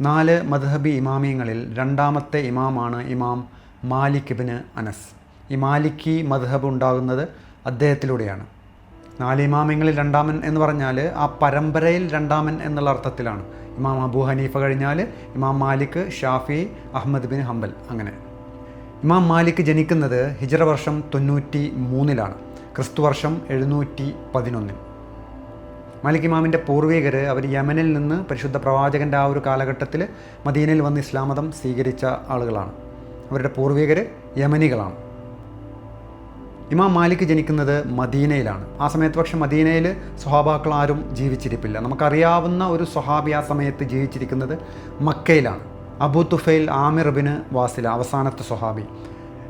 നാല് മദ്ഹബി ഇമാമിയങ്ങളിൽ രണ്ടാമത്തെ ഇമാമാണ് ഇമാം മാലിക് ഇബ്ന് അനസ്. ഈ മാലിക്കി മദ്ഹബ് ഉണ്ടാകുന്നത് അദ്ദേഹത്തിലൂടെയാണ്. നാല് ഇമാമിയങ്ങളിൽ രണ്ടാമൻ എന്ന് പറഞ്ഞാൽ ആ പരമ്പരയിൽ രണ്ടാമൻ എന്നുള്ള അർത്ഥത്തിലാണ്. ഇമാം അബു ഹനീഫ കഴിഞ്ഞാൽ Imam Malik Shafi Ahmad bin Hanbal അങ്ങനെ. ഇമാം മാലിക് ജനിക്കുന്നത് ഹിജറ വർഷം തൊണ്ണൂറ്റി മൂന്നിലാണ്. ക്രിസ്തു വർഷം എഴുന്നൂറ്റി പതിനൊന്നിൽ. മാലിക് ഇമാമിന്റെ പൂർവികർ അവർ യമനിൽ നിന്ന് പരിശുദ്ധ പ്രവാചകന്റെ ആ ഒരു കാലഘട്ടത്തിൽ മദീനയിൽ വന്ന് ഇസ്ലാം മതം സ്വീകരിച്ച ആളുകളാണ്. അവരുടെ പൂർവികർ യമനികളാണ്. ഇമാം മാലിക് ജനിക്കുന്നത് മദീനയിലാണ്. ആ സമയത്ത് പക്ഷേ മദീനയിൽ സ്വഹാബാക്കൾ ആരും ജീവിച്ചിരിപ്പില്ല. നമുക്കറിയാവുന്ന ഒരു സ്വഹാബി ആ സമയത്ത് ജീവിച്ചിരിക്കുന്നത് മക്കയിലാണ്. അബു തുഫൈൽ ആമിർ വാസില അവസാനത്തെ സ്വഹാബി.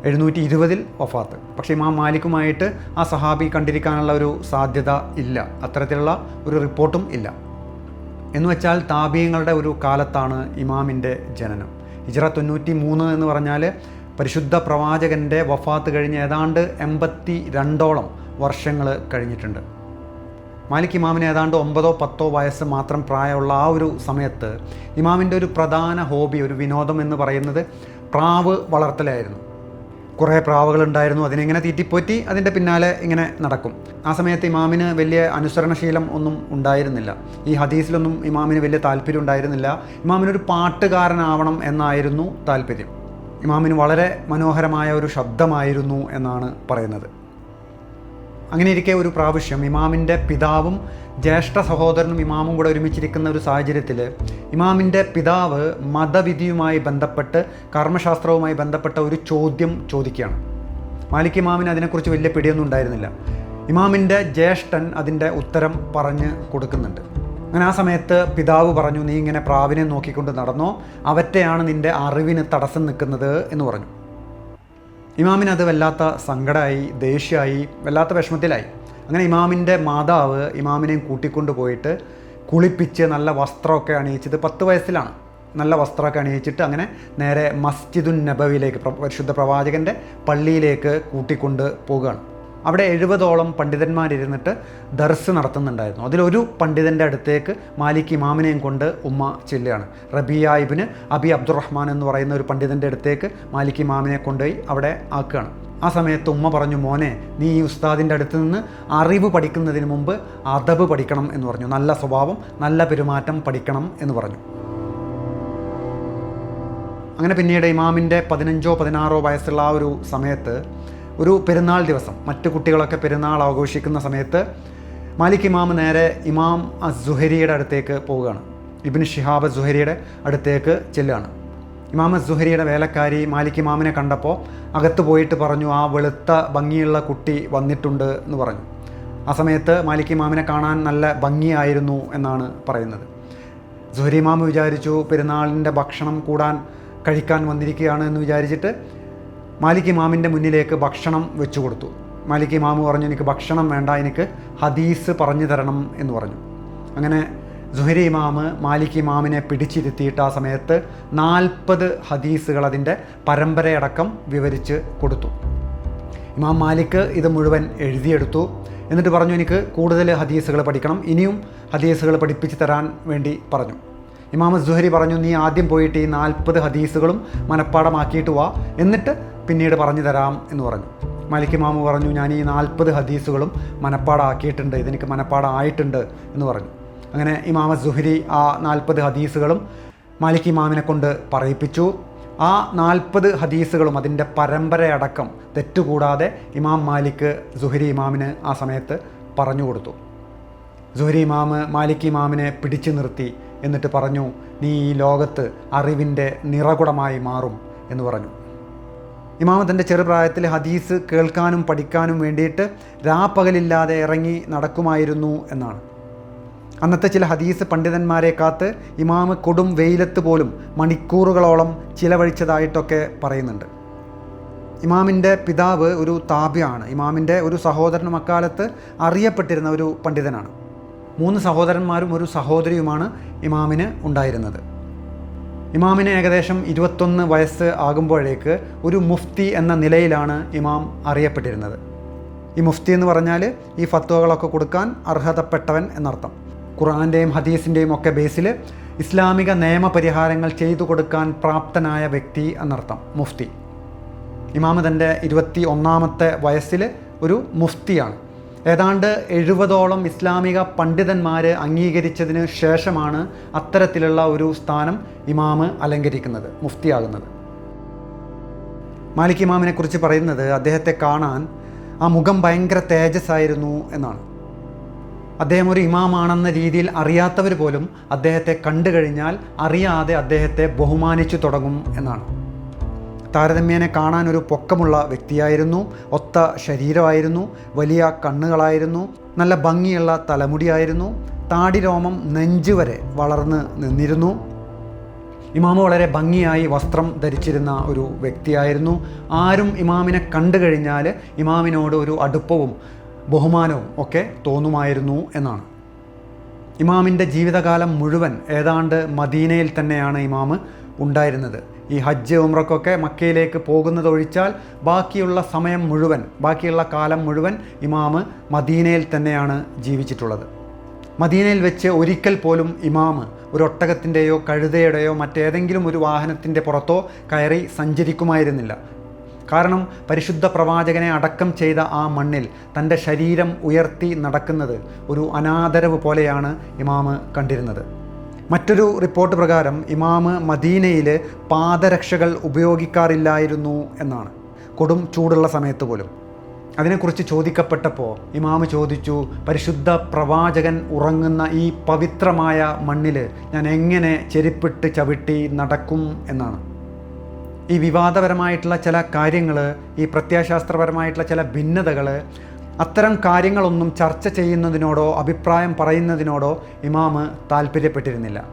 എഴുന്നൂറ്റി ഇരുപതിൽ വഫാത്ത്. പക്ഷേ ഇമാം മാലിക്കുമായിട്ട് ആ സഹാബി കണ്ടിരിക്കാനുള്ള ഒരു സാധ്യത ഇല്ല. അത്തരത്തിലുള്ള ഒരു റിപ്പോർട്ടും ഇല്ല. എന്ന് വെച്ചാൽ താപീയങ്ങളുടെ ഒരു കാലത്താണ് ഇമാമിന്റെ ജനനം. ഹിജറ തൊണ്ണൂറ്റി മൂന്ന് എന്ന് പറഞ്ഞാൽ പരിശുദ്ധ പ്രവാചകന്റെ വഫാത്ത് കഴിഞ്ഞ് ഏതാണ്ട് എൺപത്തി രണ്ടോളം വർഷങ്ങൾ കഴിഞ്ഞിട്ടുണ്ട്. മാലിക് ഇമാമിന് ഏതാണ്ട് ഒമ്പതോ പത്തോ വയസ്സ് മാത്രം പ്രായമുള്ള ആ ഒരു സമയത്ത് ഇമാമിന്റെ ഒരു പ്രധാന ഹോബി ഒരു വിനോദം എന്ന് പറയുന്നത് പ്രാവ് വളർത്തലായിരുന്നു. കുറേ പ്രാവുകൾ ഉണ്ടായിരുന്നു. അതിനെങ്ങനെ തീറ്റിപ്പോറ്റി അതിന്റെ പിന്നാലെ ഇങ്ങനെ നടക്കും. ആ സമയത്ത് ഇമാമിന് വലിയ അനുസരണശീലം ഒന്നും ഉണ്ടായിരുന്നില്ല. ഈ ഹദീസിലൊന്നും ഇമാമിന് വലിയ താല്പര്യം ഉണ്ടായിരുന്നില്ല. ഇമാമിനൊരു പാട്ടുകാരനാവണം എന്നായിരുന്നു താല്പര്യം. ഇമാമിന് വളരെ മനോഹരമായ ഒരു ശബ്ദമായിരുന്നു എന്നാണ് പറയുന്നത്. അങ്ങനെ ഇരിക്കെ ഒരു പ്രാവശ്യം ഇമാമിന്റെ പിതാവും ജ്യേഷ്ഠ സഹോദരനും ഇമാമും കൂടെ ഒരുമിച്ചിരിക്കുന്ന ഒരു സാഹചര്യത്തിൽ ഇമാമിന്റെ പിതാവ് മതവിധിയുമായി ബന്ധപ്പെട്ട് കർമ്മശാസ്ത്രവുമായി ബന്ധപ്പെട്ട ഒരു ചോദ്യം ചോദിക്കുകയാണ്. മാലിക് ഇമാമിന് അതിനെക്കുറിച്ച് വലിയ പിടിയൊന്നും ഉണ്ടായിരുന്നില്ല. ഇമാമിന്റെ ജ്യേഷ്ഠൻ അതിന്റെ ഉത്തരം പറഞ്ഞ് കൊടുക്കുന്നുണ്ട്. അങ്ങനെ ആ സമയത്ത് പിതാവ് പറഞ്ഞു നീ ഇങ്ങനെ പ്രാവിനെ നോക്കിക്കൊണ്ട് നടന്നോ? അവറ്റയാണ് നിന്റെ അറിവിന് തടസ്സം നിൽക്കുന്നത് എന്ന് പറഞ്ഞു. ഇമാമിന് അത് വല്ലാത്ത സങ്കടമായി ദേഷ്യമായി വല്ലാത്ത വിഷമത്തിലായി. അങ്ങനെ ഇമാമിന്റെ മാതാവ് ഇമാമിനെയും കൂട്ടിക്കൊണ്ട് പോയിട്ട് കുളിപ്പിച്ച് നല്ല വസ്ത്രമൊക്കെ അണിയിച്ചത് പത്ത് വയസ്സിലാണ്. നല്ല വസ്ത്രമൊക്കെ അണിയിച്ചിട്ട് അങ്ങനെ നേരെ മസ്ജിദുൻ നബവിയിലേക്ക് പരിശുദ്ധ പ്രവാചകന്റെ പള്ളിയിലേക്ക് കൂട്ടിക്കൊണ്ട് പോകുകയാണ് അവിടെ എഴുപതോളം പണ്ഡിതന്മാരിരുന്നിട്ട് ദർസ് നടത്തുന്നുണ്ടായിരുന്നു. അതിലൊരു പണ്ഡിതന്റെ അടുത്തേക്ക് മാലിക് ഇമാമിനെയും കൊണ്ട് ഉമ്മ ചെല്ലുകയാണ്. റബിയ ഇബിന് അബി അബ്ദുറഹ്മാൻ എന്ന് പറയുന്ന ഒരു പണ്ഡിതന്റെ അടുത്തേക്ക് മാലിക് ഇമാമിനെ കൊണ്ടുപോയി അവിടെ ആക്കുകയാണ്. ആ സമയത്ത് ഉമ്മ പറഞ്ഞു മോനെ നീ ഈ ഉസ്താദിന്റെ അടുത്ത് നിന്ന് അറിവ് പഠിക്കുന്നതിന് മുമ്പ് അദബ് പഠിക്കണം എന്ന് പറഞ്ഞു. നല്ല സ്വഭാവം നല്ല പെരുമാറ്റം പഠിക്കണം എന്ന് പറഞ്ഞു. അങ്ങനെ പിന്നീട് ഇമാമിന്റെ പതിനഞ്ചോ പതിനാറോ വയസ്സുള്ള ആ ഒരു സമയത്ത് ഒരു പെരുന്നാൾ ദിവസം മറ്റു കുട്ടികളൊക്കെ പെരുന്നാൾ ആഘോഷിക്കുന്ന സമയത്ത് മാലിക് ഇമാം നേരെ ഇമാം അസ് അസുഹരിയുടെ അടുത്തേക്ക് പോവുകയാണ്. ഇബിൻ ഷിഹാബ് സുഹരിയുടെ അടുത്തേക്ക് ചെല്ലുകയാണ്. ഇമാം സുഹരിയുടെ വേലക്കാരി മാലിക് ഇമാമിനെ കണ്ടപ്പോൾ അകത്ത് പോയിട്ട് പറഞ്ഞു ആ വെളുത്ത ഭംഗിയുള്ള കുട്ടി വന്നിട്ടുണ്ട് എന്ന് പറഞ്ഞു. ആ സമയത്ത് മാലിക് ഇമാമിനെ കാണാൻ നല്ല ഭംഗിയായിരുന്നു എന്നാണ് പറയുന്നത്. സുഹരി ഇമാം വിചാരിച്ചു പെരുന്നാളിന്റെ ഭക്ഷണം കൂടാൻ കഴിക്കാൻ വന്നിരിക്കുകയാണ് എന്ന് വിചാരിച്ചിട്ട് മാലിക് ഇമാമിന്റെ മുന്നിലേക്ക് ഭക്ഷണം വെച്ചു കൊടുത്തു. മാലിക് ഇമാമ് പറഞ്ഞു എനിക്ക് ഭക്ഷണം വേണ്ട എനിക്ക് ഹദീസ് പറഞ്ഞു തരണം എന്ന് പറഞ്ഞു. അങ്ങനെ സുഹരി ഇമാമ് മാലിക് ഇമാമിനെ പിടിച്ചിരുത്തിയിട്ട് ആ സമയത്ത് നാൽപ്പത് ഹദീസുകൾ അതിന്റെ പരമ്പരയടക്കം വിവരിച്ച് കൊടുത്തു. ഇമാം മാലിക് ഇത് മുഴുവൻ എഴുതിയെടുത്തു. എന്നിട്ട് പറഞ്ഞു എനിക്ക് കൂടുതൽ ഹദീസുകൾ പഠിക്കണം. ഇനിയും ഹദീസുകൾ പഠിപ്പിച്ച് തരാൻ വേണ്ടി പറഞ്ഞു. ഇമാമ സുഹരി പറഞ്ഞു നീ ആദ്യം പോയിട്ട് ഈ നാൽപ്പത് ഹദീസുകളും മനഃപ്പാടമാക്കിയിട്ട് വാ. എന്നിട്ട് പിന്നീട് പറഞ്ഞു തരാം എന്ന് പറഞ്ഞു. മാലിക് ഇമാമ് പറഞ്ഞു ഞാൻ ഈ നാൽപ്പത് ഹദീസുകളും മനഃപ്പാടമാക്കിയിട്ടുണ്ട് ഇതെനിക്ക് മനഃപ്പാടമായിട്ടുണ്ട് എന്ന് പറഞ്ഞു. അങ്ങനെ ഇമാമ സുഹരി ആ നാൽപ്പത് ഹദീസുകളും മാലിക് ഇമാമിനെ കൊണ്ട് പറയിപ്പിച്ചു. ആ നാൽപ്പത് ഹദീസുകളും അതിന്റെ പരമ്പരയടക്കം തെറ്റുകൂടാതെ ഇമാം മാലിക് സുഹരി ഇമാമിന് ആ സമയത്ത് പറഞ്ഞു കൊടുത്തു. സുഹരി ഇമാമ് മാലിക് ഇമാമിനെ പിടിച്ചു നിർത്തി എന്നിട്ട് പറഞ്ഞു നീ ഈ ലോകത്ത് അറിവിന്റെ നിറകുടമായി മാറും എന്ന് പറഞ്ഞു. ഇമാമ തന്റെ ചെറുപ്രായത്തിൽ ഹദീസ് കേൾക്കാനും പഠിക്കാനും വേണ്ടിയിട്ട് രാപ്പകലില്ലാതെ ഇറങ്ങി നടക്കുമായിരുന്നു എന്നാണ്. അന്നത്തെ ചില ഹദീസ് പണ്ഡിതന്മാരെ കാത്ത് ഇമാമ് കൊടും വെയിലത്ത് പോലും മണിക്കൂറുകളോളം ചിലവഴിച്ചതായിട്ടൊക്കെ പറയുന്നുണ്ട്. ഇമാമിന്റെ പിതാവ് ഒരു താബ്യാണ്. ഇമാമിന്റെ ഒരു സഹോദരനും അക്കാലത്ത് അറിയപ്പെട്ടിരുന്ന ഒരു പണ്ഡിതനാണ്. മൂന്ന് സഹോദരന്മാരും ഒരു സഹോദരിയുമാണ് ഇമാമിന് ഉണ്ടായിരുന്നത്. ഇമാമിന് ഏകദേശം ഇരുപത്തൊന്ന് വയസ്സ് ആകുമ്പോഴേക്ക് ഒരു മുഫ്തി എന്ന നിലയിലാണ് ഇമാം അറിയപ്പെട്ടിരുന്നത്. ഈ മുഫ്തി എന്ന് പറഞ്ഞാൽ ഈ ഫത്വകളൊക്കെ കൊടുക്കാൻ അർഹതപ്പെട്ടവൻ എന്നർത്ഥം. ഖുർആന്റെയും ഹദീസിന്റെയും ഒക്കെ ബേസിൽ ഇസ്ലാമിക നിയമപരിഹാരങ്ങൾ ചെയ്തു കൊടുക്കാൻ പ്രാപ്തനായ വ്യക്തി എന്നർത്ഥം മുഫ്തി. ഇമാമ് തന്റെ ഇരുപത്തി ഒന്നാമത്തെ വയസ്സിൽ ഒരു മുഫ്തിയാണ്. ഏതാണ്ട് എഴുപതോളം ഇസ്ലാമിക പണ്ഡിതന്മാർ അംഗീകരിച്ചതിന് ശേഷമാണ് അത്തരത്തിലുള്ള ഒരു സ്ഥാനം ഇമാമ് അലങ്കരിക്കുന്നത് മുഫ്തിയാകുന്നത്. മാലിക് ഇമാമിനെക്കുറിച്ച് പറയുന്നത് അദ്ദേഹത്തെ കാണാൻ ആ മുഖം ഭയങ്കര തേജസ്സായിരുന്നു എന്നാണ്. അദ്ദേഹം ഒരു ഇമാമാണെന്ന രീതിയിൽ അറിയാത്തവർ പോലും അദ്ദേഹത്തെ കണ്ടു കഴിഞ്ഞാൽ അറിയാതെ അദ്ദേഹത്തെ ബഹുമാനിച്ചു തുടങ്ങും എന്നാണ്. താരതമ്യേനെ കാണാൻ ഒരു പൊക്കമുള്ള വ്യക്തിയായിരുന്നു. ഒത്ത ശരീരമായിരുന്നു. വലിയ കണ്ണുകളായിരുന്നു. നല്ല ഭംഗിയുള്ള തലമുടിയായിരുന്നു. താടി രോമം നെഞ്ച് വരെ വളർന്ന് നിന്നിരുന്നു. ഇമാമ് വളരെ ഭംഗിയായി വസ്ത്രം ധരിച്ചിരുന്ന ഒരു വ്യക്തിയായിരുന്നു. ആരും ഇമാമിനെ കണ്ടു കഴിഞ്ഞാൽ ഇമാമിനോട് ഒരു അടുപ്പവും ബഹുമാനവും ഒക്കെ തോന്നുമായിരുന്നു എന്നാണ്. ഇമാമിന്റെ ജീവിതകാലം മുഴുവൻ ഏതാണ്ട് മദീനയിൽ തന്നെയാണ് ഇമാമ് ഉണ്ടായിരുന്നത്. ഈ ഹജ്ജ് ഉമ്രക്കൊക്കെ മക്കയിലേക്ക് പോകുന്നതൊഴിച്ചാൽ ബാക്കിയുള്ള സമയം മുഴുവൻ ബാക്കിയുള്ള കാലം മുഴുവൻ ഇമാമ് മദീനയിൽ തന്നെയാണ് ജീവിച്ചിട്ടുള്ളത്. മദീനയിൽ വെച്ച് ഒരിക്കൽ പോലും ഇമാമ് ഒരു ഒട്ടകത്തിന്റെയോ കഴുതയുടെയോ മറ്റേതെങ്കിലും ഒരു വാഹനത്തിന്റെ പുറത്തോ കയറി സഞ്ചരിക്കുമായിരുന്നില്ല. കാരണം പരിശുദ്ധ പ്രവാചകനെ അടക്കം ചെയ്ത ആ മണ്ണിൽ തന്റെ ശരീരം ഉയർത്തി നടക്കുന്നത് ഒരു അനാദരവ് പോലെയാണ് ഇമാമ് കണ്ടിരുന്നത്. മറ്റൊരു റിപ്പോർട്ട് പ്രകാരം ഇമാമ് മദീനയിൽ പാദരക്ഷകൾ ഉപയോഗിക്കാറില്ലായിരുന്നു എന്നാണ്. കൊടും ചൂടുള്ള സമയത്ത് പോലും. അതിനെക്കുറിച്ച് ചോദിക്കപ്പെട്ടപ്പോൾ ഇമാമ് ചോദിച്ചു പരിശുദ്ധ പ്രവാചകൻ ഉറങ്ങുന്ന ഈ പവിത്രമായ മണ്ണിൽ ഞാൻ എങ്ങനെ ചെരുപ്പിട്ട് ചവിട്ടി നടക്കും? എന്നാണ്. ഈ വിവാദപരമായിട്ടുള്ള ചില കാര്യങ്ങൾ ഈ പ്രത്യയശാസ്ത്രപരമായിട്ടുള്ള ചില ഭിന്നതകൾ അത്തരം കാര്യങ്ങളൊന്നും ചർച്ച ചെയ്യുന്നതിനോടോ അഭിപ്രായം പറയുന്നതിനോടോ ഇമാമ് താല്പര്യപ്പെട്ടിരുന്നില്ല.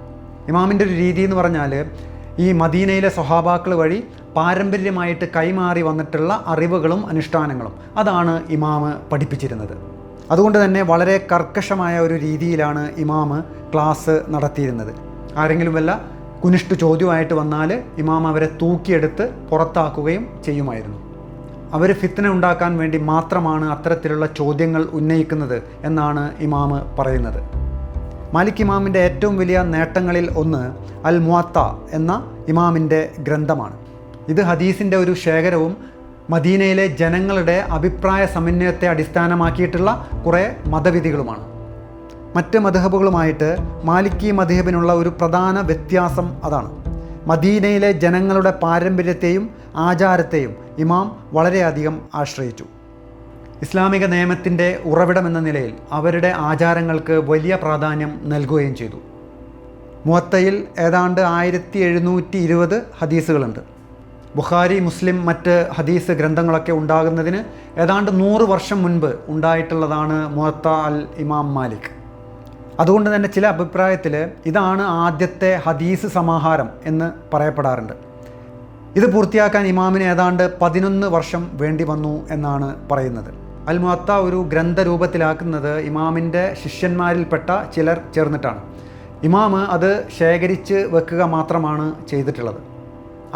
ഇമാമിന്റെ ഒരു രീതി എന്ന് പറഞ്ഞാൽ ഈ മദീനയിലെ സ്വഹാബാക്കൾ വഴി പാരമ്പര്യമായിട്ട് കൈമാറി വന്നിട്ടുള്ള അറിവുകളും അനുഷ്ഠാനങ്ങളും അതാണ് ഇമാമ് പഠിപ്പിച്ചിരുന്നത്. അതുകൊണ്ട് തന്നെ വളരെ കർക്കശമായ ഒരു രീതിയിലാണ് ഇമാമ് ക്ലാസ് നടത്തിയിരുന്നത്. ആരെങ്കിലും വല്ല കുനിഷ്ട് ചോദ്യമായിട്ട് വന്നാൽ ഇമാം അവരെ തൂക്കിയെടുത്ത് പുറത്താക്കുകയും ചെയ്യുമായിരുന്നു. അവർ ഫിത്തന ഉണ്ടാക്കാൻ വേണ്ടി മാത്രമാണ് അത്തരത്തിലുള്ള ചോദ്യങ്ങൾ ഉന്നയിക്കുന്നത് എന്നാണ് ഇമാമ് പറയുന്നത്. മാലിക് ഇമാമിന്റെ ഏറ്റവും വലിയ നേട്ടങ്ങളിൽ ഒന്ന് അൽ മുഅത്ത എന്ന ഇമാമിന്റെ ഗ്രന്ഥമാണ്. ഇത് ഹദീസിന്റെ ഒരു ശേഖരവും മദീനയിലെ ജനങ്ങളുടെ അഭിപ്രായ സമന്വയത്തെ അടിസ്ഥാനമാക്കിയിട്ടുള്ള കുറേ മതവിധികളുമാണ്. മറ്റ് മധഹബുകളുമായിട്ട് മാലിക്കി മധഹബിനുള്ള ഒരു പ്രധാന വ്യത്യാസം അതാണ്. മദീനയിലെ ജനങ്ങളുടെ പാരമ്പര്യത്തെയും ആചാരത്തെയും ഇമാം വളരെയധികം ആശ്രയിച്ചു. ഇസ്ലാമിക നിയമത്തിന്റെ ഉറവിടമെന്ന നിലയിൽ അവരുടെ ആചാരങ്ങൾക്ക് വലിയ പ്രാധാന്യം നൽകുകയും ചെയ്തു. മുവത്തയിൽ ഏതാണ്ട് ആയിരത്തി എഴുന്നൂറ്റി ഇരുപത് ഹദീസുകളുണ്ട്. ബുഖാരി മുസ്ലിം മറ്റ് ഹദീസ് ഗ്രന്ഥങ്ങളൊക്കെ ഉണ്ടാകുന്നതിന് ഏതാണ്ട് നൂറ് വർഷം മുൻപ് ഉണ്ടായിട്ടുള്ളതാണ് മുഹത്ത അൽ ഇമാം മാലിക്. അതുകൊണ്ട് തന്നെ ചില അഭിപ്രായത്തിൽ ഇതാണ് ആദ്യത്തെ ഹദീസ് സമാഹാരം എന്ന് പറയപ്പെടാറുണ്ട്. ഇത് പൂർത്തിയാക്കാൻ ഇമാമിന് ഏതാണ്ട് പതിനൊന്ന് വർഷം വേണ്ടി വന്നു എന്നാണ് പറയുന്നത്. അൽ മുഅത്ത ഒരു ഗ്രന്ഥരൂപത്തിലാക്കുന്നത് ഇമാമിന്റെ ശിഷ്യന്മാരിൽപ്പെട്ട ചിലർ ചേർന്നിട്ടാണ്. ഇമാമ് അത് ശേഖരിച്ച് വെക്കുക മാത്രമാണ് ചെയ്തിട്ടുള്ളത്.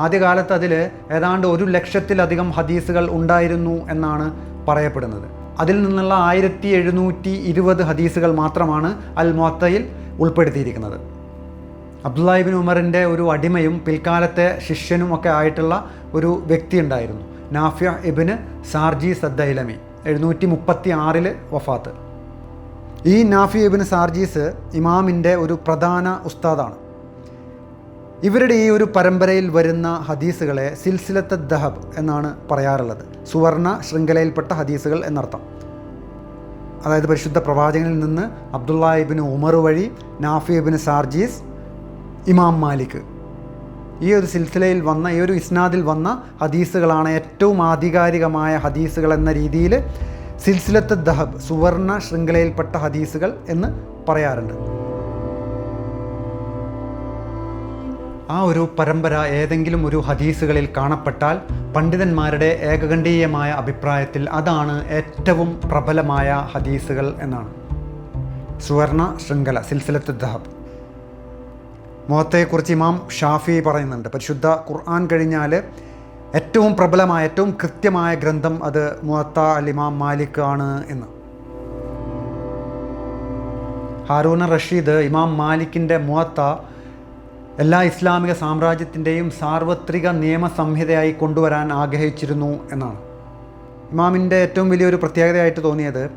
ആദ്യകാലത്ത് അതിൽ ഏതാണ്ട് ഒരു ലക്ഷത്തിലധികം ഹദീസുകൾ ഉണ്ടായിരുന്നു എന്നാണ് പറയപ്പെടുന്നത്. അതിൽ നിന്നുള്ള ആയിരത്തി എഴുന്നൂറ്റി ഇരുപത് ഹദീസുകൾ മാത്രമാണ് അൽ മൊത്തയിൽ ഉൾപ്പെടുത്തിയിരിക്കുന്നത് അബ്ദുല്ലാഹിബിൻ ഉമറിന്റെ ഒരു അടിമയും പിൽക്കാലത്തെ ശിഷ്യനും ഒക്കെ ആയിട്ടുള്ള ഒരു വ്യക്തി ഉണ്ടായിരുന്നു. നാഫിയ ഇബിന് സാർജി സദ്ദൈലമി എഴുന്നൂറ്റി മുപ്പത്തി ആറിൽ വഫാത്ത്. ഈ നാഫി ഇബിന് സാർജീസ് ഇമാമിന്റെ ഒരു പ്രധാന ഉസ്താദാണ്. ഇവരുടെ ഈ ഒരു പരമ്പരയിൽ വരുന്ന ഹദീസുകളെ സിൽസിലത്ത് ദഹബ് എന്നാണ് പറയാറുള്ളത്. സുവർണ ശൃംഖലയിൽപ്പെട്ട ഹദീസുകൾ എന്നർത്ഥം. അതായത് പരിശുദ്ധ പ്രവാചകനിൽ നിന്ന് അബ്ദുള്ള ഉമർ വഴി നാഫി സാർജീസ് ഇമാം മാലിക്. ഈ ഒരു സിൽസിലയിൽ വന്ന ഈ ഒരു ഇസ്നാദിൽ വന്ന ഹദീസുകളാണ് ഏറ്റവും ആധികാരികമായ ഹദീസുകൾ എന്ന രീതിയിൽ സിൽസിലത്ത് ദഹബ് സുവർണ ശൃംഖലയിൽപ്പെട്ട ഹദീസുകൾ എന്ന് പറയാറുണ്ട്. ആ ഒരു പരമ്പര ഏതെങ്കിലും ഒരു ഹദീസുകളിൽ കാണപ്പെട്ടാൽ പണ്ഡിതന്മാരുടെ ഏകകണ്ഠീയമായ അഭിപ്രായത്തിൽ അതാണ് ഏറ്റവും പ്രബലമായ ഹദീസുകൾ എന്നാണ്. സുവർണ ശൃംഖല സിൽസിലത്ത് ദഹബ്. മുഹത്തെക്കുറിച്ച് ഇമാം ഷാഫി പറയുന്നുണ്ട്. പരിശുദ്ധ ഖുർആൻ കഴിഞ്ഞാൽ ഏറ്റവും പ്രബലമായ ഏറ്റവും കൃത്യമായ ഗ്രന്ഥം അത് മുഹത്ത അൽ ഇമാം മാലിക് ആണ് എന്ന്. ഹാറൂന റഷീദ് ഇമാം മാലിക്കിന്റെ മുഅത്ത എല്ലാ ഇസ്ലാമിക സാമ്രാജ്യത്തിന്റെയും സാർവത്രിക നിയമസംഹിതയായി കൊണ്ടുവരാൻ ആഗ്രഹിച്ചിരുന്നു എന്നാണ്. ഇമാമിന്റെ ഏറ്റവും വലിയൊരു പ്രത്യേകതയായിട്ട് തോന്നിയത്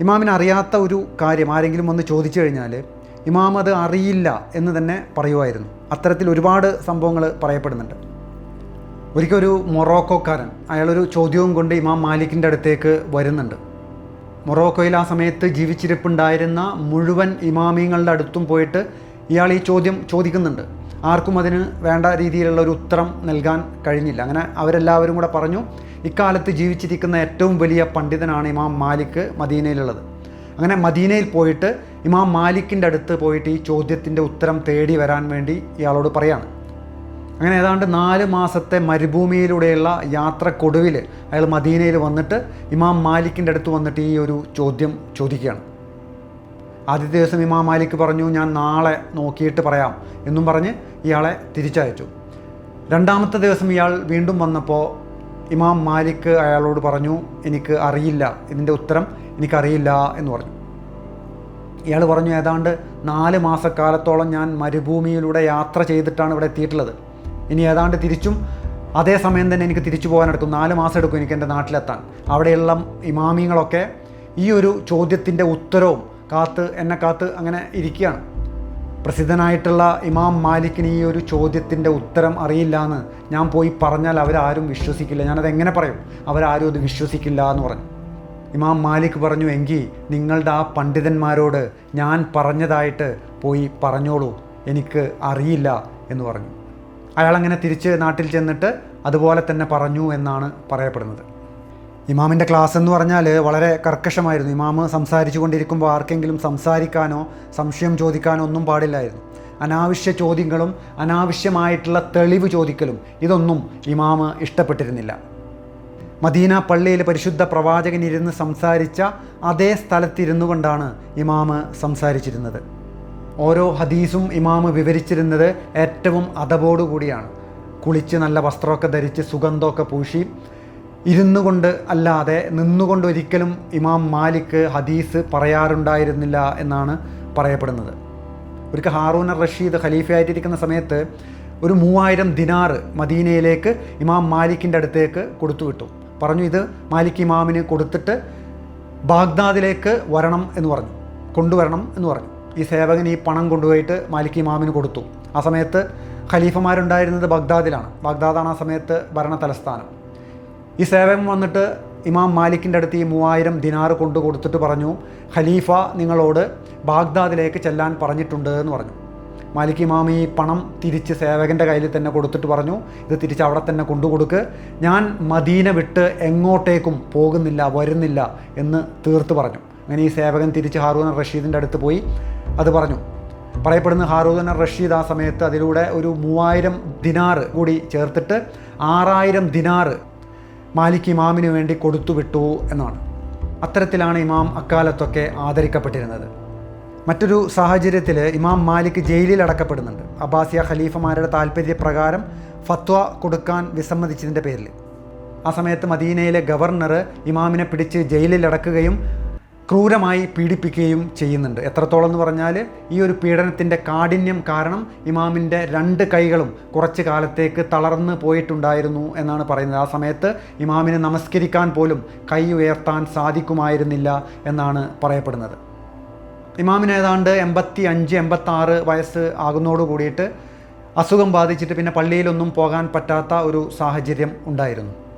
ഇമാമിന് അറിയാത്ത ഒരു കാര്യം ആരെങ്കിലും ഒന്ന് ചോദിച്ചു കഴിഞ്ഞാൽ ഇമാം അത് അറിയില്ല എന്ന് തന്നെ പറയുമായിരുന്നു. അത്തരത്തിൽ ഒരുപാട് സംഭവങ്ങൾ പറയപ്പെടുന്നുണ്ട്. ഒരിക്കൽ ഒരു മൊറോക്കോക്കാരൻ അയാളൊരു ചോദ്യവും കൊണ്ട് ഇമാം മാലിക്കിന്റെ അടുത്തേക്ക് വരുന്നുണ്ട്. മൊറോക്കോയിൽ ആ സമയത്ത് ജീവിച്ചിരിപ്പുണ്ടായിരുന്ന മുഴുവൻ ഇമാമിങ്ങളുടെ അടുത്തും പോയിട്ട് ഇയാൾ ഈ ചോദ്യം ചോദിക്കുന്നുണ്ട്. ആർക്കും അതിന് വേണ്ട രീതിയിലുള്ള ഒരു ഉത്തരം നൽകാൻ കഴിഞ്ഞില്ല. അങ്ങനെ അവരെല്ലാവരും കൂടെ പറഞ്ഞു ഇക്കാലത്ത് ജീവിച്ചിരിക്കുന്ന ഏറ്റവും വലിയ പണ്ഡിതനാണ് ഇമാം മാലിക് മദീനയിലുള്ളത്. അങ്ങനെ മദീനയിൽ പോയിട്ട് ഇമാം മാലിക്കിന്റെ അടുത്ത് പോയിട്ട് ഈ ചോദ്യത്തിന്റെ ഉത്തരം തേടി വരാൻ വേണ്ടി ഇയാളോട് പറയാണ്. അങ്ങനെ ഏതാണ്ട് നാല് മാസത്തെ മരുഭൂമിയിലൂടെയുള്ള യാത്രക്കൊടുവിൽ അയാൾ മദീനയിൽ വന്നിട്ട് ഇമാം മാലിക്കിന്റെ അടുത്ത് വന്നിട്ട് ഈ ഒരു ചോദ്യം ചോദിക്കുകയാണ്. ആദ്യത്തെ ദിവസം ഇമാം മാലിക് പറഞ്ഞു ഞാൻ നാളെ നോക്കിയിട്ട് പറയാം എന്നും പറഞ്ഞ് ഇയാളെ തിരിച്ചയച്ചു. രണ്ടാമത്തെ ദിവസം ഇയാൾ വീണ്ടും വന്നപ്പോൾ ഇമാം മാലിക് അയാളോട് പറഞ്ഞു എനിക്ക് അറിയില്ല ഇതിന്റെ ഉത്തരം എനിക്കറിയില്ല എന്ന് പറഞ്ഞു. ഇയാൾ പറഞ്ഞു ഏതാണ്ട് നാല് മാസക്കാലത്തോളം ഞാൻ മരുഭൂമിയിലൂടെ യാത്ര ചെയ്തിട്ടാണ് ഇവിടെ എത്തിയിട്ടുള്ളത്. ഇനി ഏതാണ്ട് തിരിച്ചും അതേ സമയം തന്നെ എനിക്ക് തിരിച്ചു പോകാൻ എടുക്കും നാല് മാസം എടുക്കും എനിക്ക് എന്റെ നാട്ടിലെത്താൻ. അവിടെയുള്ള ഇമാമിങ്ങളൊക്കെ ഈ ഒരു ചോദ്യത്തിന്റെ ഉത്തരവും കാത്ത് എന്നെ കാത്ത് അങ്ങനെ ഇരിക്കുകയാണ്. പ്രസിദ്ധനായിട്ടുള്ള ഇമാം മാലിക്കിന് ഈ ഒരു ചോദ്യത്തിന്റെ ഉത്തരം അറിയില്ല എന്ന് ഞാൻ പോയി പറഞ്ഞാൽ അവരാരും വിശ്വസിക്കില്ല. ഞാനത് എങ്ങനെ പറയും? അവരാരും അത് വിശ്വസിക്കില്ല എന്ന് പറഞ്ഞു. ഇമാം മാലിക് പറഞ്ഞു എങ്കിൽ നിങ്ങളുടെ ആ പണ്ഡിതന്മാരോട് ഞാൻ പറഞ്ഞതായിട്ട് പോയി പറഞ്ഞോളൂ. എനിക്ക് അറിയില്ല എന്ന് പറഞ്ഞു. അയാളങ്ങനെ തിരിച്ച് നാട്ടിൽ ചെന്നിട്ട് അതുപോലെ തന്നെ പറഞ്ഞു എന്നാണ് പറയപ്പെടുന്നത്. ഇമാമിന്റെ ക്ലാസ് എന്ന് പറഞ്ഞാൽ വളരെ കർക്കശമായിരുന്നു. ഇമാമ് സംസാരിച്ചു കൊണ്ടിരിക്കുമ്പോൾ ആർക്കെങ്കിലും സംസാരിക്കാനോ സംശയം ചോദിക്കാനോ ഒന്നും പാടില്ലായിരുന്നു. അനാവശ്യ ചോദ്യങ്ങളും അനാവശ്യമായിട്ടുള്ള തെളിവ് ചോദിക്കലും ഇതൊന്നും ഇമാമ് ഇഷ്ടപ്പെട്ടിരുന്നില്ല. മദീന പള്ളിയിൽ പരിശുദ്ധ പ്രവാചകൻ ഇരുന്ന് സംസാരിച്ച അതേ സ്ഥലത്തിരുന്നു കൊണ്ടാണ് ഇമാമ് സംസാരിച്ചിരുന്നത്. ഓരോ ഹദീസും ഇമാമ് വിവരിച്ചിരുന്നത് ഏറ്റവും അതബോടുകൂടിയാണ് കുളിച്ച് നല്ല വസ്ത്രമൊക്കെ ധരിച്ച് സുഗന്ധമൊക്കെ പൂശി ഇരുന്നു കൊണ്ട് അല്ലാതെ നിന്നുകൊണ്ട് ഒരിക്കലും ഇമാം മാലിക് ഹദീസ് പറയാറുണ്ടായിരുന്നില്ല എന്നാണ് പറയപ്പെടുന്നത്. ഒരിക്കൽ ഹാറൂൻ റഷീദ് ഖലീഫയായിട്ടിരിക്കുന്ന സമയത്ത് ഒരു മൂവായിരം ദിനാറ് മദീനയിലേക്ക് ഇമാം മാലിക്കിന്റെ അടുത്തേക്ക് കൊടുത്തു വിട്ടു. പറഞ്ഞു ഇത് മാലിക് ഇമാമിന് കൊടുത്തിട്ട് ബാഗ്ദാദിലേക്ക് വരണം എന്ന് പറഞ്ഞു. കൊണ്ടുവരണം എന്ന് പറഞ്ഞു. ഈ സേവകൻ ഈ പണം കൊണ്ടുപോയിട്ട് മാലിക് ഇമാമിന് കൊടുത്തു. ആ സമയത്ത് ഖലീഫമാരുണ്ടായിരുന്നത് ബഗ്ദാദിലാണ്. ബഗ്ദാദാണ് ആ സമയത്ത് ഭരണ തലസ്ഥാനം ഈ സേവകൻ വന്നിട്ട് ഇമാം മാലിക്കിന്റെ അടുത്ത് ഈ മൂവായിരം ദിനാറ് കൊണ്ടു കൊടുത്തിട്ട് പറഞ്ഞു ഖലീഫ നിങ്ങളോട് ബാഗ്ദാദിലേക്ക് ചെല്ലാൻ പറഞ്ഞിട്ടുണ്ട് എന്ന് പറഞ്ഞു. മാലിക് ഇമാം ഈ പണം തിരിച്ച് സേവകന്റെ കയ്യിൽ തന്നെ കൊടുത്തിട്ട് പറഞ്ഞു ഇത് തിരിച്ച് അവിടെ തന്നെ കൊണ്ടുകൊടുക്ക് ഞാൻ മദീന വിട്ട് എങ്ങോട്ടേക്കും പോകുന്നില്ല വരുന്നില്ല എന്ന് തീർത്ത് പറഞ്ഞു. അങ്ങനെ ഈ സേവകൻ തിരിച്ച് ഹാറൂൻ റഷീദിന്റെ അടുത്ത് പോയി. അത് പറഞ്ഞു. പറയപ്പെടുന്ന ഹാറൂൻ റഷീദ് ആ സമയത്ത് അതിലൂടെ ഒരു മൂവായിരം ദിനാറ് കൂടി ചേർത്തിട്ട് ആറായിരം ദിനാറ് മാലിക് ഇമാമിന് വേണ്ടി കൊടുത്തുവിട്ടു എന്നാണ്. അത്തരത്തിലാണ് ഇമാം അക്കാലത്തൊക്കെ ആദരിക്കപ്പെട്ടിരുന്നത്. മറ്റൊരു സാഹചര്യത്തിൽ ഇമാം മാലിക് ജയിലിൽ അടക്കപ്പെടുന്നുണ്ട്. അബ്ബാസിയ ഖലീഫമാരുടെ താല്പര്യപ്രകാരം ഫത്വ കൊടുക്കാൻ വിസമ്മതിച്ചതിന്റെ പേരിൽ ആ സമയത്ത് മദീനയിലെ ഗവർണർ ഇമാമിനെ പിടിച്ച് ജയിലിൽ അടക്കുകയും ക്രൂരമായി പീഡിപ്പിക്കുകയും ചെയ്യുന്നുണ്ട്. എത്രത്തോളം എന്ന് പറഞ്ഞാൽ ഈ ഒരു പീഡനത്തിന്റെ കാഠിന്യം കാരണം ഇമാമിന്റെ രണ്ട് കൈകളും കുറച്ച് കാലത്തേക്ക് തളർന്നു പോയിട്ടുണ്ടായിരുന്നു എന്നാണ് പറയുന്നത്. ആ സമയത്ത് ഇമാമിനെ നമസ്കരിക്കാൻ പോലും കൈ ഉയർത്താൻ സാധിക്കുമായിരുന്നില്ല എന്നാണ് പറയപ്പെടുന്നത്. ഇമാമിന് ഏതാണ്ട് എൺപത്തി അഞ്ച് എൺപത്താറ് വയസ്സ് ആകുന്നതോട് കൂടിയിട്ട് അസുഖം ബാധിച്ചിട്ട് പിന്നെ പള്ളിയിലൊന്നും പോകാൻ പറ്റാത്ത ഒരു സാഹചര്യം ഉണ്ടായിരുന്നു.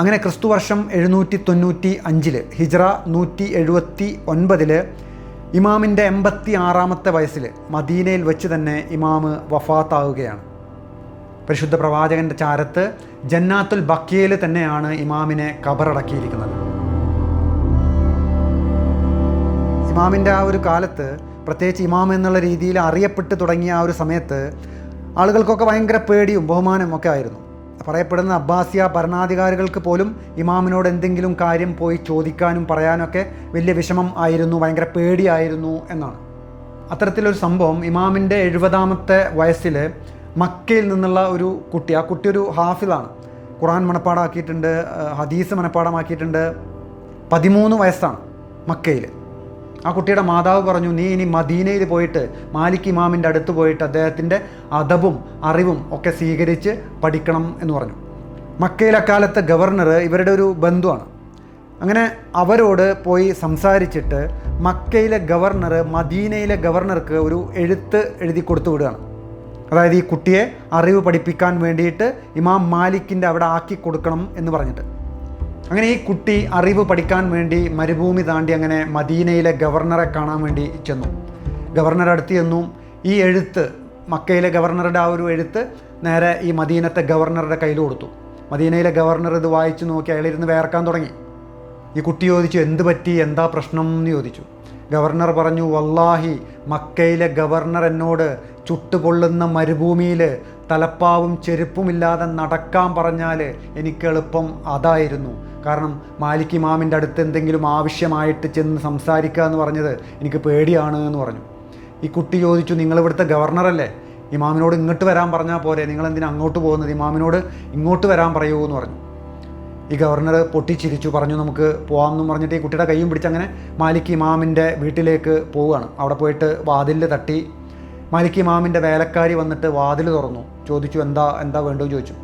അങ്ങനെ ക്രിസ്തു വർഷം എഴുന്നൂറ്റി തൊണ്ണൂറ്റി അഞ്ചിൽ ഹിജ്റ നൂറ്റി എഴുപത്തി ഒൻപതിൽ ഇമാമിന്റെ എൺപത്തി ആറാമത്തെ വയസ്സിൽ മദീനയിൽ വെച്ച് തന്നെ ഇമാമ് വഫാത്താവുകയാണ്. പരിശുദ്ധ പ്രവാചകന്റെ ചാരത്ത് ജന്നാത്തുൽ ബക്കിയയിൽ തന്നെയാണ് ഇമാമിനെ കബറടക്കിയിരിക്കുന്നത്. ഇമാമിന്റെ ആ ഒരു കാലത്ത് പ്രത്യേകിച്ച് ഇമാം എന്നുള്ള രീതിയിൽ അറിയപ്പെട്ട് തുടങ്ങിയ ആ ഒരു സമയത്ത് ആളുകൾക്കൊക്കെ ഭയങ്കര പേടിയും ബഹുമാനവും ഒക്കെ ആയിരുന്നു. പറയപ്പെടുന്ന അബ്ബാസിയ ഭരണാധികാരികൾക്ക് പോലും ഇമാമിനോട് എന്തെങ്കിലും കാര്യം പോയി ചോദിക്കാനും പറയാനൊക്കെ വലിയ വിഷമം ആയിരുന്നു ഭയങ്കര പേടിയായിരുന്നു എന്നാണ്. അത്തരത്തിലൊരു സംഭവം ഇമാമിന്റെ എഴുപതാമത്തെ വയസ്സിൽ മക്കയിൽ നിന്നുള്ള ഒരു കുട്ടി ആ കുട്ടി ഒരു ഹാഫിലാണ് ഖുറാൻ മനപ്പാടാക്കിയിട്ടുണ്ട് ഹദീസ് മനപ്പാടമാക്കിയിട്ടുണ്ട്. പതിമൂന്ന് വയസ്സാണ് മക്കയിൽ ആ കുട്ടിയുടെ മാതാവ് പറഞ്ഞു നീ ഇനി മദീനയിൽ പോയിട്ട് മാലിക് ഇമാമിന്റെ അടുത്ത് പോയിട്ട് അദ്ദേഹത്തിന്റെ അദബും അറിവും ഒക്കെ സ്വീകരിച്ച് പഠിക്കണം എന്ന് പറഞ്ഞു. മക്കയിലക്കാലത്ത് ഗവർണർ ഇവരുടെ ഒരു ബന്ധുവാണ്. അങ്ങനെ അവരോട് പോയി സംസാരിച്ചിട്ട് മക്കയിലെ ഗവർണർ മദീനയിലെ ഗവർണർക്ക് ഒരു എഴുത്ത് എഴുതി കൊടുത്തു വിടുകയാണ്. അതായത് ഈ കുട്ടിയെ അറിവ് പഠിപ്പിക്കാൻ വേണ്ടിയിട്ട് ഇമാം മാലിക്കിന്റെ അവിടെ ആക്കി കൊടുക്കണം എന്ന് പറഞ്ഞിട്ട്. അങ്ങനെ ഈ കുട്ടി അറിവ് പഠിക്കാൻ വേണ്ടി മരുഭൂമി താണ്ടി അങ്ങനെ മദീനയിലെ ഗവർണറെ കാണാൻ വേണ്ടി ചെന്നു. ഗവർണർ അടുത്ത് ചെന്നു. ഈ എഴുത്ത് മക്കയിലെ ഗവർണറുടെ ആ ഒരു എഴുത്ത് നേരെ ഈ മദീനത്തെ ഗവർണറുടെ കയ്യിൽ കൊടുത്തു. മദീനയിലെ ഗവർണർ ഇത് വായിച്ചു നോക്കി അയാളിരുന്ന് വേർക്കാൻ തുടങ്ങി. ഈ കുട്ടി ചോദിച്ചു എന്ത് പറ്റി? എന്താ പ്രശ്നം? എന്ന് ചോദിച്ചു. ഗവർണർ പറഞ്ഞു വല്ലാഹി മക്കയിലെ ഗവർണർ എന്നോട് ചുട്ടുപൊള്ളുന്ന മരുഭൂമിയിൽ തലപ്പാവും ചെരുപ്പുമില്ലാതെ നടക്കാൻ പറഞ്ഞാൽ എനിക്ക് എളുപ്പം അതായിരുന്നു. കാരണം മാലിക് ഇമാമിന്റെ അടുത്ത് എന്തെങ്കിലും ആവശ്യമായിട്ട് ചെന്ന് സംസാരിക്കുക എന്ന് പറഞ്ഞത് എനിക്ക് പേടിയാണ് എന്ന് പറഞ്ഞു. ഈ കുട്ടി ചോദിച്ചു നിങ്ങൾ ഇവിടുത്തെ ഗവർണറല്ലേ? ഇമാമിനോട് ഇങ്ങോട്ട് വരാൻ പറഞ്ഞാൽ പോരെ. നിങ്ങൾ എന്തിനാ അങ്ങോട്ട് പോകുന്നത്? ഇമാമിനോട് ഇങ്ങോട്ട് വരാൻ പറയൂ എന്ന് പറഞ്ഞു. ഈ ഗവർണർ പൊട്ടിച്ചിരിച്ചു പറഞ്ഞു നമുക്ക് പോകാം എന്ന് പറഞ്ഞിട്ട് ഈ കുട്ടിയുടെ കൈയും പിടിച്ച് അങ്ങനെ മാലിക് ഇമാമിന്റെ വീട്ടിലേക്ക് പോവുകയാണ്. അവിടെ പോയിട്ട് വാതിലിൽ തട്ടി മാലിക് ഇമാമിന്റെ വേലക്കാരി വന്നിട്ട് വാതിൽ തുറന്നു. ചോദിച്ചു എന്താ എന്താ വേണ്ടതെന്ന് ചോദിച്ചു.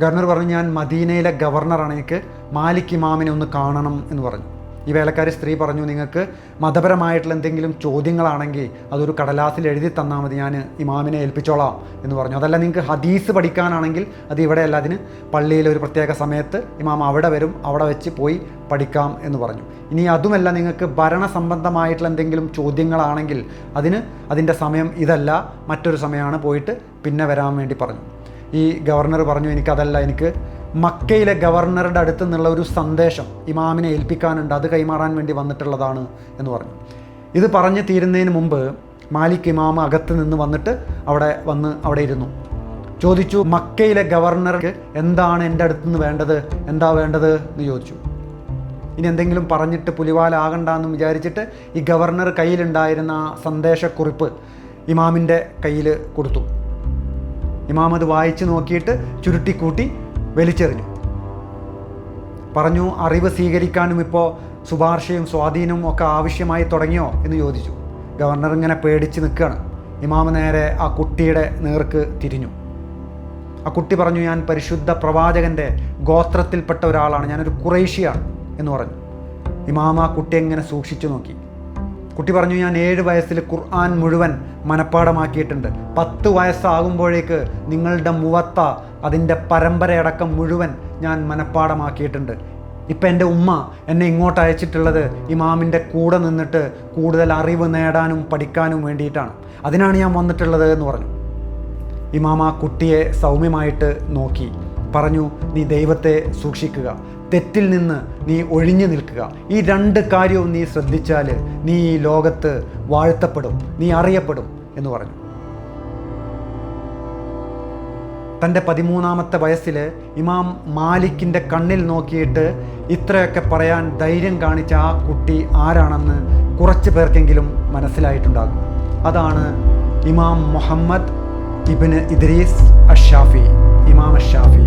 ഗവർണർ പറഞ്ഞു ഞാൻ മദീനയിലെ ഗവർണറാണ്. എനിക്ക് മാലിക് ഇമാമിനെ ഒന്ന് കാണണം എന്ന് പറഞ്ഞു. ഈ വേലക്കാരി സ്ത്രീ പറഞ്ഞു നിങ്ങൾക്ക് മതപരമായിട്ടുള്ള എന്തെങ്കിലും ചോദ്യങ്ങളാണെങ്കിൽ അതൊരു കടലാസിൽ എഴുതി തന്നാൽ മതി ഞാൻ ഇമാമിനെ ഏൽപ്പിച്ചോളാം എന്ന് പറഞ്ഞു. അതല്ല നിങ്ങൾക്ക് ഹദീസ് പഠിക്കാനാണെങ്കിൽ അത് ഇവിടെയല്ല അതിന് പള്ളിയിൽ ഒരു പ്രത്യേക സമയത്ത് ഇമാം അവിടെ വരും അവിടെ വെച്ച് പോയി പഠിക്കാം എന്ന് പറഞ്ഞു. ഇനി അതുമല്ല നിങ്ങൾക്ക് ഭരണ സംബന്ധമായിട്ടുള്ള എന്തെങ്കിലും ചോദ്യങ്ങളാണെങ്കിൽ അതിന് അതിന്റെ സമയം ഇതല്ല മറ്റൊരു സമയമാണ് പോയിട്ട് പിന്നെ വരാൻ വേണ്ടി പറഞ്ഞു. ഈ ഗവർണർ പറഞ്ഞു എനിക്കതല്ല എനിക്ക് മക്കയിലെ ഗവർണറുടെ അടുത്ത് നിന്നുള്ള ഒരു സന്ദേശം ഇമാമിനെ ഏൽപ്പിക്കാനുണ്ട്. അത് കൈമാറാൻ വേണ്ടി വന്നിട്ടുള്ളതാണ് എന്ന് പറഞ്ഞു. ഇത് പറഞ്ഞു തീരുന്നതിന് മുമ്പ് മാലിക് ഇമാമ അകത്ത് നിന്ന് വന്നിട്ട് അവിടെ വന്ന് അവിടെ ഇരുന്നു. ചോദിച്ചു മക്കയിലെ ഗവർണർക്ക് എന്താണ് എന്റെ അടുത്ത് നിന്ന് വേണ്ടത്? എന്താ വേണ്ടത്? എന്ന് ചോദിച്ചു. ഇനി എന്തെങ്കിലും പറഞ്ഞിട്ട് പുലിവാലാകണ്ടെന്ന് വിചാരിച്ചിട്ട് ഈ ഗവർണർ കയ്യിലുണ്ടായിരുന്ന സന്ദേശക്കുറിപ്പ് ഇമാമിന്റെ കയ്യിൽ കൊടുത്തു. ഇമാം അത് വായിച്ചു നോക്കിയിട്ട് ചുരുട്ടിക്കൂട്ടി വലിച്ചെറിഞ്ഞു. പറഞ്ഞു അറിവ് സ്വീകരിക്കാനും ഇപ്പോൾ ശുപാർശയും സ്വാധീനവും ഒക്കെ ആവശ്യമായി തുടങ്ങിയോ? എന്ന് ചോദിച്ചു. ഗവർണർ ഇങ്ങനെ പേടിച്ച് നിൽക്കുകയാണ്. ഇമാമ നേരെ ആ കുട്ടിയുടെ നേർക്ക് തിരിഞ്ഞു. ആ കുട്ടി പറഞ്ഞു ഞാൻ പരിശുദ്ധ പ്രവാചകന്റെ ഗോത്രത്തിൽപ്പെട്ട ഒരാളാണ്. ഞാനൊരു കുറേശ്യാണ് എന്ന് പറഞ്ഞു. ഇമാമ ആ കുട്ടിയെ എങ്ങനെ സൂക്ഷിച്ചു നോക്കി. കുട്ടി പറഞ്ഞു ഞാൻ ഏഴ് വയസ്സിൽ ഖുർആൻ മുഴുവൻ മനഃപ്പാടമാക്കിയിട്ടുണ്ട്. പത്ത് വയസ്സാകുമ്പോഴേക്ക് നിങ്ങളുടെ മുവത്ത അതിന്റെ പരമ്പരയടക്കം മുഴുവൻ ഞാൻ മനഃപ്പാടമാക്കിയിട്ടുണ്ട്. ഇപ്പം എന്റെ ഉമ്മ എന്നെ ഇങ്ങോട്ട് അയച്ചിട്ടുള്ളത് ഇമാമിന്റെ കൂടെ നിന്നിട്ട് കൂടുതൽ അറിവ് നേടാനും പഠിക്കാനും വേണ്ടിയിട്ടാണ്. അതിനാണ് ഞാൻ വന്നിട്ടുള്ളത് എന്ന് പറഞ്ഞു. ഇമാമ കുട്ടിയെ സൗമ്യമായിട്ട് നോക്കി. പറഞ്ഞു നീ ദൈവത്തെ സൂക്ഷിക്കുക. തെറ്റിൽ നിന്ന് നീ ഒഴിഞ്ഞു നിൽക്കുക. ഈ രണ്ട് കാര്യവും നീ ശ്രദ്ധിച്ചാൽ നീ ഈ ലോകത്ത് വാഴ്ത്തപ്പെടും നീ അറിയപ്പെടും എന്ന് പറഞ്ഞു. തന്റെ പതിമൂന്നാമത്തെ വയസ്സിൽ ഇമാം മാലിക്കിന്റെ കണ്ണിൽ നോക്കിയിട്ട് ഇത്രയൊക്കെ പറയാൻ ധൈര്യം കാണിച്ച ആ കുട്ടി ആരാണെന്ന് കുറച്ച് പേർക്കെങ്കിലും മനസ്സിലായിട്ടുണ്ടാകും. അതാണ് ഇമാം മുഹമ്മദ് ഇബിന് ഇദ്രീസ് അഷാഫി ഇമാം അഷാഫി.